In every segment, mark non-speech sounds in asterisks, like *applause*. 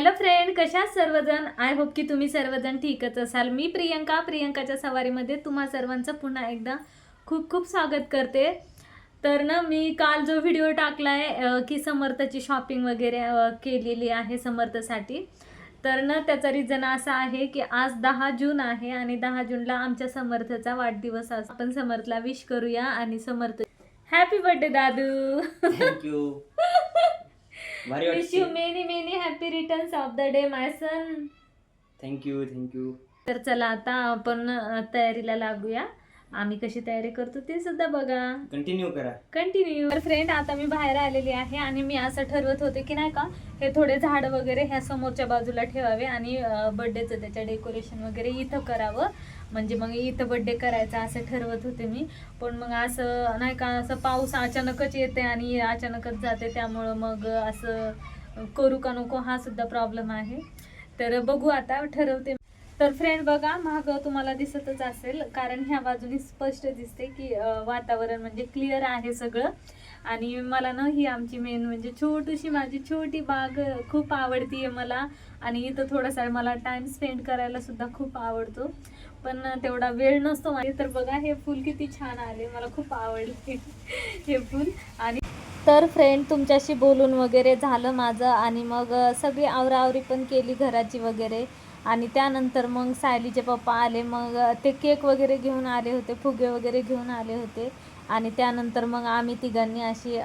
Hello friend कशा सर्वजण? I hope की तुम्ही सर्वजण ठीकच असाल. मी प्रियंका प्रियंकाच्या सवारीमध्ये तुम्हा सर्वांचं पुन्हा एकदा खूप खूप स्वागत करते. तर ना मी काल जो व्हिडिओ टाकला आहे की समर्थची शॉपिंग वगैरे केलेली आहे समर्थसाठी. तर ना त्याचा रिझन असा आहे की आज दहा जून आहे आणि दहा जूनला आमच्या समर्थचा वाढदिवस असतो आपण समर्थला विश करूया आणि समर्थ हॅपी बर्थडे दादू! थँक्यू *laughs* भारी विश यू वाटते many many happy returns of the day my son thank you thank you तर चला आता आपण अ, तयारीला लागूया. आम्ही कशी तयारी करतो ते सुद्धा बघा. कंटिन्यू करा. कंटिन्यू तर फ्रेंड आता मी बाहेर आलेली आहे आणि मी असं ठरवत होते की नाही का हे थोडे झाड वगैरे ह्या समोरच्या बाजूला ठेवावे आणि बड्डेचं त्याच्या डेकोरेशन वगैरे इथं करावं. म्हणजे मग इथं बड्डे करायचा असं ठरवत होते मी. पण मग असं नाही का असं पाऊस अचानकच येते आणि अचानकच जाते त्यामुळं मग असं करू का नको हा सुद्धा प्रॉब्लेम आहे. तर बघू आता ठरवते तर फ्रेंड बघा महाग तुम्हाला दिसतच असेल. कारण ह्या बाजूने स्पष्ट दिसते की वातावरण म्हणजे क्लिअर आहे सगळं. आणि मला ना ही आमची मेन म्हणजे छोटीशी माझी छोटी बाग खूप आवडती आहे मला. आणि इथं थोडासा मला टाइम स्पेंड करायला सुद्धा खूप आवडतो. पण तेवढा वेळ नसतो माझे तर बघा हे फुल किती छान आले. मला खूप आवडले *laughs* हे फुल. आणि तर फ्रेंड तुमच्याशी बोलून वगैरे झालं माझं. आणि मग सगळी आवराआवरी पण केली घराची वगैरे. आणि त्यानंतर मग सायलीचे पप्पा आले मग ते केक वगैरे घेऊन आले होते फुगे वगैरे घेऊन आले होते. आणि त्यानंतर मग आम्ही तिघांनी अशी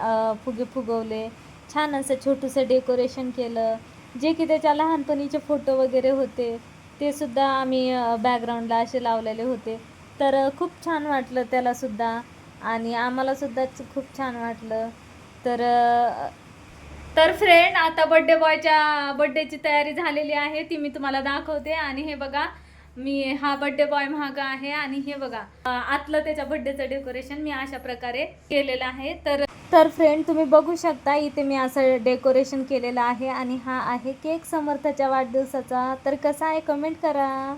फुगे फुगवले. छान असं छोटंसं डेकोरेशन केलं. जे की त्याच्या लहानपणीचे फोटो वगैरे होते ते सुद्धा आम्ही बॅकग्राऊंडला असे लावलेले होते. तर खूप छान वाटलं त्यालासुद्धा आणि आम्हालासुद्धा खूप छान वाटलं. तर तर फ्रेंड आता बड्डे बॉयच्या बड्डेची तयारी झालेली आहे. ती मी तुम्हाला दाखवते. आणि हे बघा मी हा बड्डे बॉय महागा आहे. आणि हे बघा आतलं त्याच्या बड्डेचं डेकोरेशन मी अशा प्रकारे केलेलं आहे. तर तर फ्रेंड तुम्ही बघू शकता इथे मी असं डेकोरेशन केलेलं आहे. आणि हा आहे केक समर्थाच्या वाढदिवसाचा. तर कसा आहे कमेंट करा.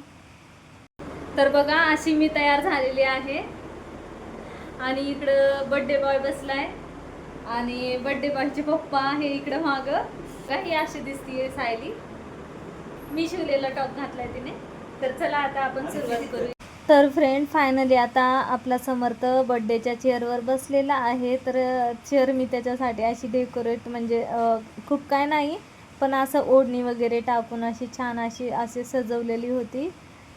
तर बघा अशी मी तयार झालेली आहे. आणि इकडं बड्डे बॉय बसलाय. आणि बड्डे बॉयचे पप्पा आहे इकडं माग. काही अशी दिसतीये सायली. मी शिवलेला टॉप घातलाय तिने. तर चला आता आपण सुरुवात करूया. तर फ्रेंड फायनली आता आपला समर्थ बड्डेच्या चेअरवर बसलेला आहे. तर चेअर मी त्याच्यासाठी अशी डेकोरेट म्हणजे खूप काय नाही पण असं ओढणी वगैरे टाकून अशी छान अशी असे सजवलेली होती.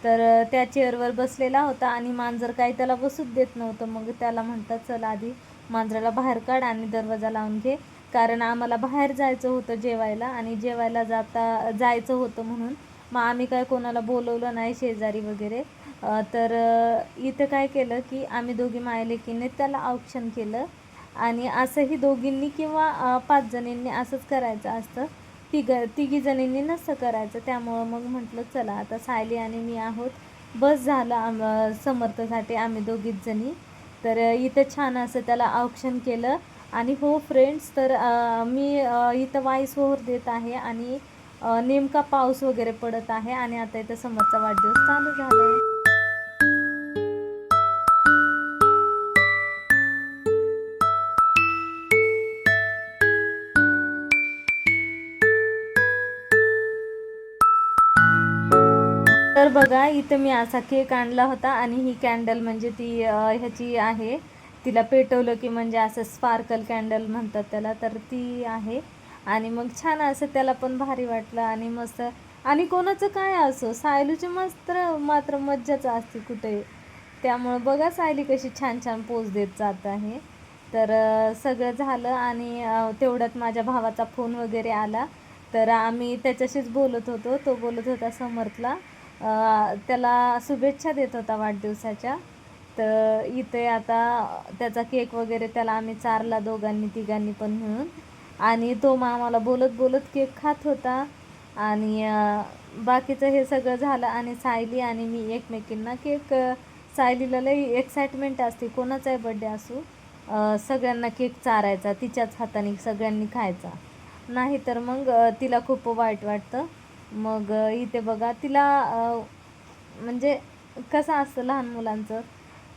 तर त्या चेअरवर बसलेला होता आणि मांजर काही त्याला बसूच देत नव्हतं. मग त्याला म्हणतात चल आधी मांजराला बाहेर काढ आणि दरवाजा लावून घे. कारण आम्हाला बाहेर जायचं होतं जेवायला आणि जेवायला जाता जायचं होतं म्हणून. मग आम्ही काय कोणाला बोलवलं नाही शेजारी वगैरे. तर इथं काय केलं की आम्ही दोघी मायलेकीने त्याला औक्षण केलं. आणि असंही दोघींनी किंवा पाच जणींनी असंच करायचं असतं. तिघ तिघी जणींनी नसतं करायचं. त्यामुळं मग म्हटलं चला आता सायली आणि मी आहोत. बस झालं आम समर्थसाठी आम्ही दोघीच जणी. तर इथं छान असं त्याला औक्षण केलं. आणि हो फ्रेंड्स तर मी इथं वाईस ओव्हर देत आहे आणि नेमका पाऊस वगैरे पडत आहे आणि आता इथं समोरचा वाढदिवस चालू झाला आहे तर बघा इथं मी असा केक आणला होता आणि ही कॅन्डल म्हणजे ती ह्याची आहे. तिला पेटवलं की म्हणजे असं स्पार्कल कॅन्डल म्हणतात त्याला तर ती आहे. आणि मग छान असं त्याला पण भारी वाटलं आणि मस्त. आणि कोणाचं काय असो सायलूची मस्त मात्र मज्जाच असते कुठे. त्यामुळं बघा सायली कशी छान छान पोज देत जात आहे. तर सगळं झालं आणि तेवढ्यात माझ्या भावाचा फोन वगैरे आला. तर आम्ही त्याच्याशीच बोलत होतो. तो बोलत होता समर्थला. त्याला शुभेच्छा देत होता वाढदिवसाच्या. तर इथे आता त्याचा केक वगैरे त्याला आम्ही चारला दोघांनी तिघांनी पण मिळून. आणि तो मग आम्हाला बोलत बोलत केक खात होता. आणि बाकीचं हे सगळं झालं आणि सायली आणि मी एकमेकींना केक सायलीला लई एक्साइटमेंट असते. कोणाचाही बड्डे असो सगळ्यांना केक चारायचा तिच्याच हाताने सगळ्यांनी खायचा. नाही तर मग तिला खूप वाईट वाटतं. मग इथे बघा तिला म्हणजे कसं असतं लहान मुलांचं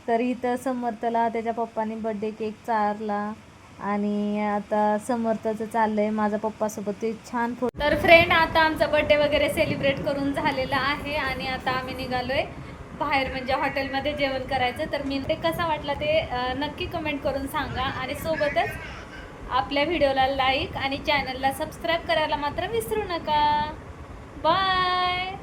तर इथं समर्थला त्याच्या पप्पानी बड्डे केक चारला आणि आता समर्थचं चाललंय माझ्या पप्पासोबत ते छान फोटो तर फ्रेंड आता आमचा बर्थडे वगैरे सेलिब्रेट करून झालेला आहे आणि आता आम्ही निघालोय बाहेर म्हणजे हॉटेलमध्ये जेवण करायचं. तर मी ते कसा वाटला ते नक्की कमेंट करून सांगा आणि सोबतच आपल्या व्हिडिओला लाईक आणि चॅनलला सबस्क्राईब करायला मात्र विसरू नका. बाय